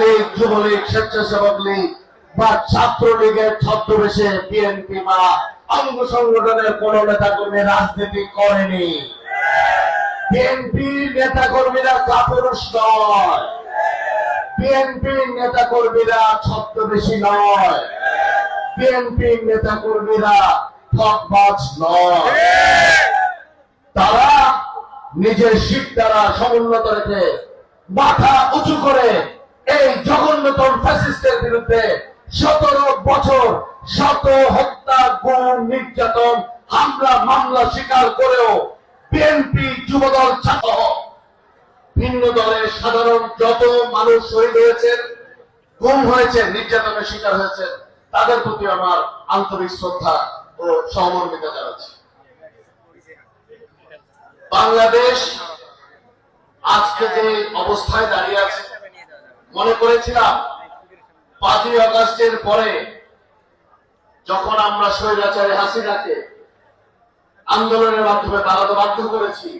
লীগ যুবলীগ, স্বেচ্ছাসেবক লীগ বা ছাত্রলীগের ছদ্মবেশে বিএনপি বা অঙ্গ সংগঠনের কোন নেতা কর্মী রাজনীতি করেনি। বিএনপির নেতা কর্মীরা কাপুরুষ নয়। বিএনপির নেতা কর্মীরা নয়। বিএনপির নেতা কর্মীরা ঠকবাজ নয়। তারা নিজের শিখ দ্বারা সমুন্নত রেখে মাথা উঁচু করে এই জঘন্যতম ফ্যাসিস্টের বিরুদ্ধে সতেরো বছর শত হত্যা, গুম, নির্যাতন, হামলা, মামলা স্বীকার করেও বিএনপি যুবদল ছাত্র ভিন্ন দলের সাধারণ যত মানুষ শহীদ হয়েছেন, গুম হয়েছেন, নির্যাতনের শিকার হয়েছেন, তাদের প্রতি আমার আন্তরিক শ্রদ্ধা ও সহমর্মিতা জানাচ্ছি। বাংলাদেশ আজকে যে অবস্থায় দাঁড়িয়ে আছে মনে করেছিলাম? পাঁচই আগস্টের পরে যখন আমরা স্বৈরাচারী হাসিনাকে আন্দোলনের মাধ্যমে দাঁড়াতে বাধ্য করেছি,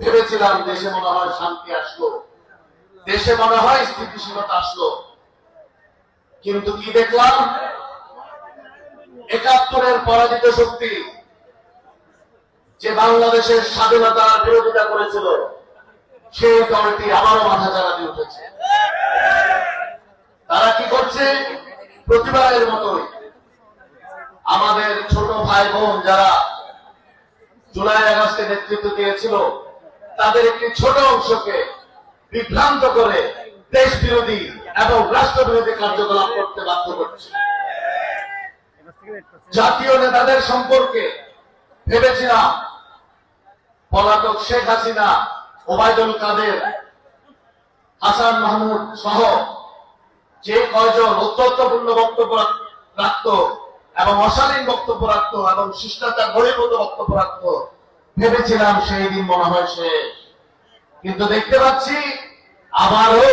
ভেবেছিলাম দেশে মনে হয় শান্তি আসলো। দেশে মনে হয় স্থিতিশীলতা আসলো। কিন্তু কি দেখলাম? একাত্তরের পরাজিত শক্তি যে বাংলাদেশের স্বাধীনতার বিরোধিতা করেছিল সেই দলটি আবারও মাথা চালা দিয়ে উঠেছে। তারা কি করছে? প্রতিবারের মতোই আমাদের ছোট ভাই বোন যারা জুলাই আগস্টে নেতৃত্ব দিয়েছিল, তাদের একটি ছোট অংশকে বিভ্রান্ত করে দেশ বিরোধী এবং রাষ্ট্র বিরোধী কার্যকলাপ করতে বাধ্য করছে। জাতীয় নেতাদের সম্পর্কে ভেবেছিলাম, পলাতক শেখ হাসিনা ওবায়দুল কাদের, হাসান মাহমুদ সহ যে কয়জন অত্যন্তপূর্ণ বক্তব্য রাখত এবং অশালীন বক্তব্য রাখত এবং শিষ্টাচার বহির্ভূত বক্তব্য রাখত, ভেবেছিলাম সেই দিন মনে হয় শেষ। কিন্তু দেখতে পাচ্ছি আবারও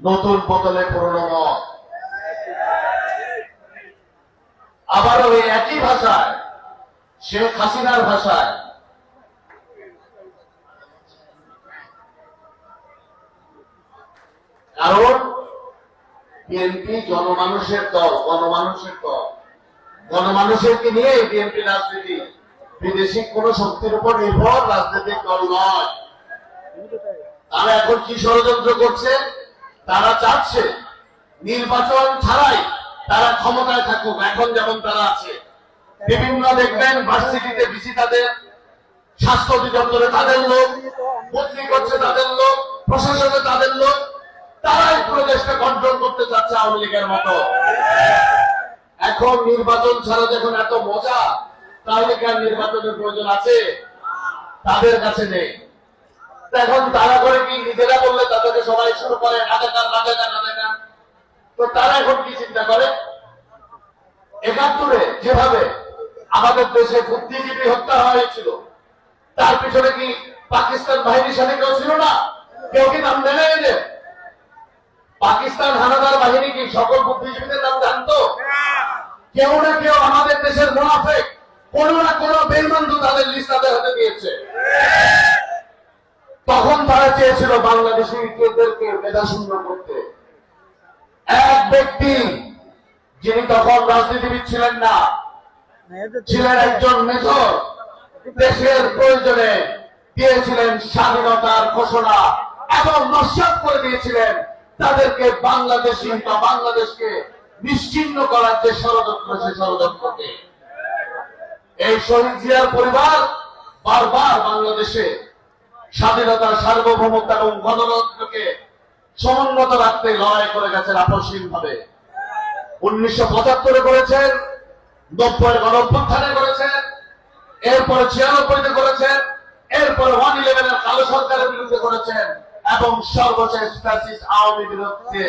নতুন বোতলে পুরনো মত আবারও এই একই ভাষায়, শেখ হাসিনার ভাষায় কারণ বিএনপি জনমানুষের দল, গণমানুষের দল। গণমানুষেরকে নিয়ে বিএনপি রাজনীতি। বিদেশি কোন শক্তির উপর নির্ভর রাজনৈতিক দল নয়। তারা এখন কি ষড়যন্ত্র করছে? তারা চাচ্ছে নির্বাচন ছাড়াই তারা ক্ষমতায় থাকুক, এখন যেমন তারা আছে। বিভিন্ন দেখবেন ভার্সিটিতে ভিসি তাদের, স্বাস্থ্য অধিদপ্তরে তাদের লোক, বদলি করছে তাদের লোক, প্রশাসনে তাদের লোক তারাই পুরো দেশকে কন্ট্রোল করতে চাচ্ছে আওয়ামী লীগের মতো। এখন নির্বাচন ছাড়া যখন এত মজা, তাহলে কি আর নির্বাচনের প্রয়োজন আছে? তাদের কাছে নেই। এখন তারা করে কি? নিজেরা বললে তাদেরকে সবাই শুরু করে রাজাকার রাজাকার রাজাকার তো তারা এখন কি চিন্তা করে? একাত্তরে যেভাবে আমাদের দেশে বুদ্ধিজীবী হত্যা হয়েছিল, তার পিছনে কি পাকিস্তান বাহিনীর সাথে কেউ ছিল না? কেউ কি নাম নেবে এদের পাকিস্তান হানাদার বাহিনী কি সকল বুদ্ধিজীবীদের নাম জানতো? কেউ না কেউ আমাদের দেশের মুনাফেক। কোন না কোন বেলবন্ধু তাদের লিস্ট তাদের হাতে দিয়েছে। তখন তারা চেয়েছিল বাংলাদেশি ইতিহাসদেরকে মেধাশূন্য করতে। এক ব্যক্তি, যিনি তখন রাজনীতিবিদ ছিলেন না, ছিলেন একজন মেজর। দেশের প্রয়োজনে দিয়েছিলেন স্বাধীনতার ঘোষণা এবং নস্বাত করে দিয়েছিলেন তাদেরকে বাংলাদেশি বা বাংলাদেশকে নিশ্চিন্ন করার যে ষড়যন্ত্র, সে ষড়যন্ত্রকে। এই শহীদ জিয়ার পরিবার বারবার বাংলাদেশে স্বাধীনতার সার্বভৌমত্ব এবং গণতন্ত্রকে সমুন্নত রাখতে লড়াই করে গেছেন আপসহীন ভাবে উনিশশো পঁচাত্তরে করেছেন নব্বই গণ অভ্যুত্থানে করেছেন, এরপরে ছিয়ানব্বইতে করেছেন, এরপরে ওয়ান ইলেভেনের কালো সরকারের বিরুদ্ধে করেছেন। এবং সর্বশেষ ফ্যাসিস্ট আওয়ামী বিরুদ্ধে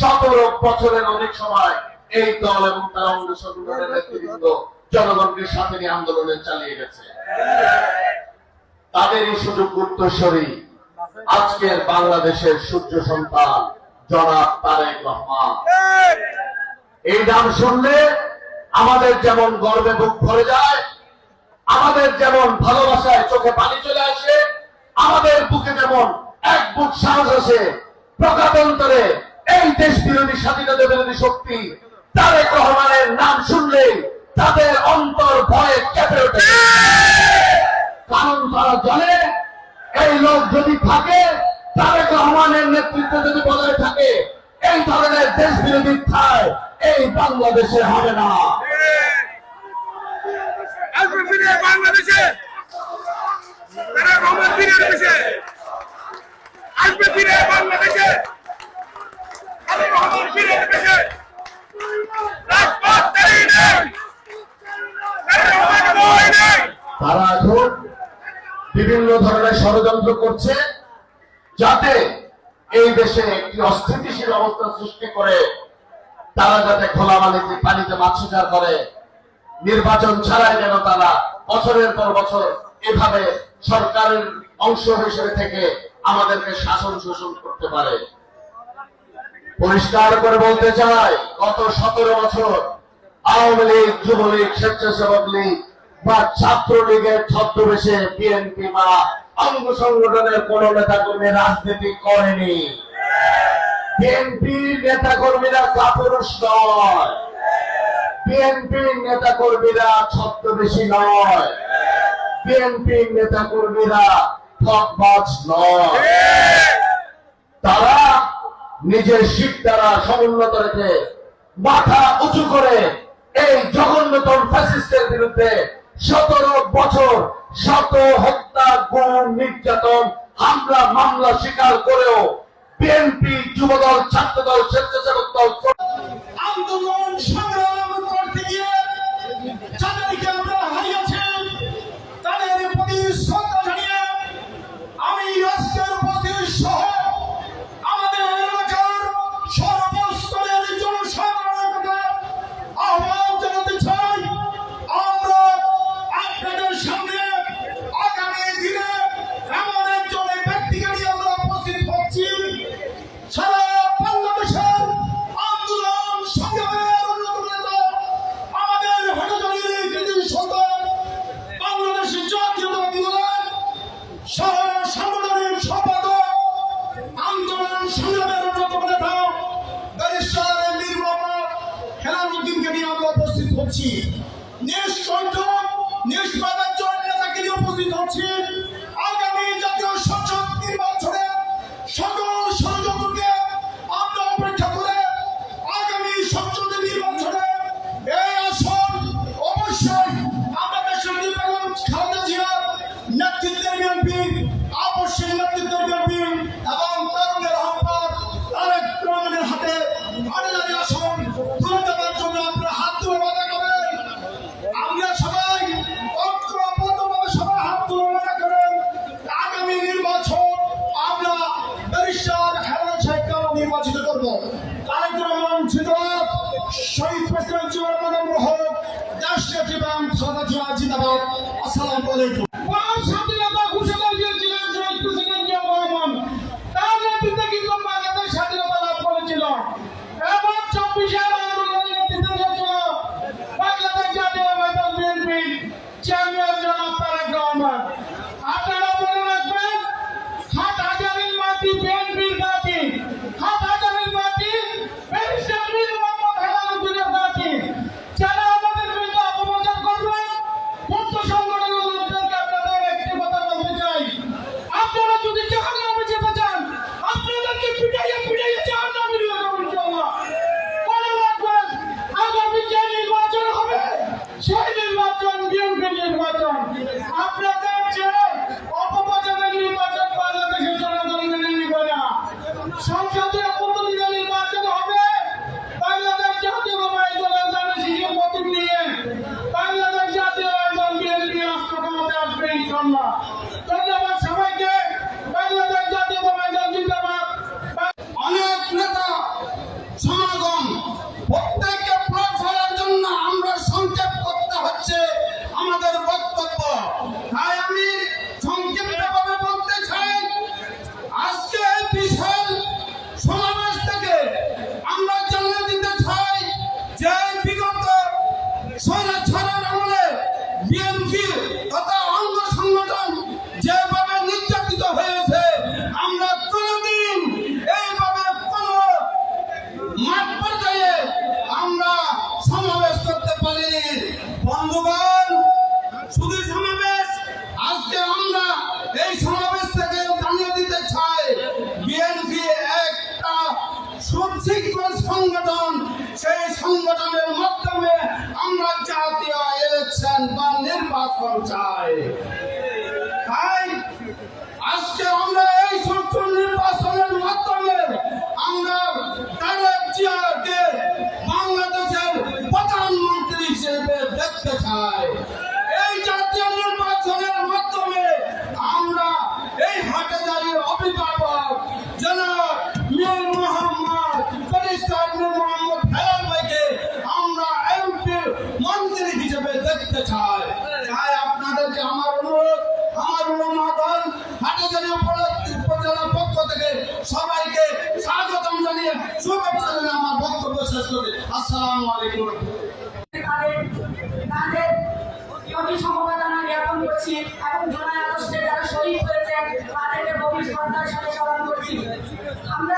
সতেরো বছরের অনেক সময় এই দল এবং তার অঙ্গ সংগঠনের নেতৃবৃন্দ জনগণকে সাথে নিয়ে আন্দোলনে চালিয়ে গেছে। তাদের এই সুযোগ উত্তরস্বরী আজকের বাংলাদেশের সূর্য সন্তান জনাব তারেক রহমান। এই নাম শুনলে আমাদের যেমন গর্বে বুক ভরে যায়, আমাদের যেমন ভালোবাসায় চোখে পানি চলে আসে, আমাদের বুকে যেমন এক বুক সাহস আছে। প্রকাতন্তরে এই দেশ বিরোধী, স্বাধীনতা বিরোধী শক্তি তারেক রহমানের নাম শুনলেই তাদের অন্তর ভয়ে কেঁপে ওঠে। কারণ তারা জানে এই লোক যদি থাকে, তারেক রহমানের নেতৃত্ব যদি বজায় থাকে, এই ধরনের দেশ বিরোধী ঠায় এই বাংলাদেশে হবে না। বাংলাদেশে। তারা রহমান ফিরে ফিরে বাংলাদেশে। তারা এখন বিভিন্ন ধরনের ষড়যন্ত্র করছে যাতে এই দেশে একটি অস্থিতিশীল অবস্থা সৃষ্টি করে তারা যাতে খোলা পানিতে পানিতে মাছ শিকার করে। নির্বাচন ছাড়াই যেন তারা বছরের পর বছর এভাবে সরকারের অংশ হিসেবে থেকে আমাদেরকে শাসন শোষণ করতে পারে। পরিষ্কার করে বলতে চাই, গত সতেরো বছর আওয়ামী লীগ, যুবলীগ, স্বেচ্ছাসেবক লীগ বা ছাত্র লীগের ছদ্মবেশে বিএনপি বা অঙ্গ সংগঠনের কোন নেতা কর্মী রাজনীতি করেনি। বিএনপি নেতা কর্মীরা কাপুরুষ নয়। বিএনপি নেতা কর্মীরা ছদ্মবেশী নয়। বিএনপি নেতা কর্মীরা ঠকবাজ তারা নিজের শিখ দ্বারা সমুন্নত রেখে মাথা উঁচু করে এই জঘন্যতম ফ্যাসিস্টের বিরুদ্ধে সতেরো বছর শত হত্যা, গুম, নির্যাতন, হামলা, মামলা স্বীকার করেও বিএনপি যুবদল, ছাত্রদল, স্বেচ্ছাসেবক দল, আন্দোলন সংগ্রাম উপস্থিত জিন্দাবাদ শহীদ প্রেসিডেন্ট হোক রাষ্ট্রীয় জীবন সাদা জিন্দাবাদ। আসসালামু আলাইকুম। নির্বাচন বিএনপি নির্বাচন। আপনাদের যে নির্বাচন চাই। তাই আজকে আমরা এই সুষ্ঠু নির্বাচনের মাধ্যমে আমরা তারেক জিয়াকে বাংলাদেশের প্রধানমন্ত্রী হিসেবে দেখতে চাই। এই জাতীয় নির্বাচনের মাধ্যমে আমরা এই হাটাজারির অভিভাবক জনাব মীর মোহাম্মদ মীর মোহাম্মদ দেখতে চাই তাই আপনাদেরকে আমার অনুরোধ, আমার অনুমোদন হাটাজারি উপজেলার পক্ষ থেকে সবাইকে স্বাগতম জানিয়ে শুভেচ্ছা জানিয়ে আমার বক্তব্য শেষ করি। আসসালামু আলাইকুম। তাদের সমবেদনা জ্ঞাপন করছি এবং জুলাই আগস্টে যারা শহীদ হয়েছেন, তাদেরকে গভীর সাথে স্মরণ করছি। আমরা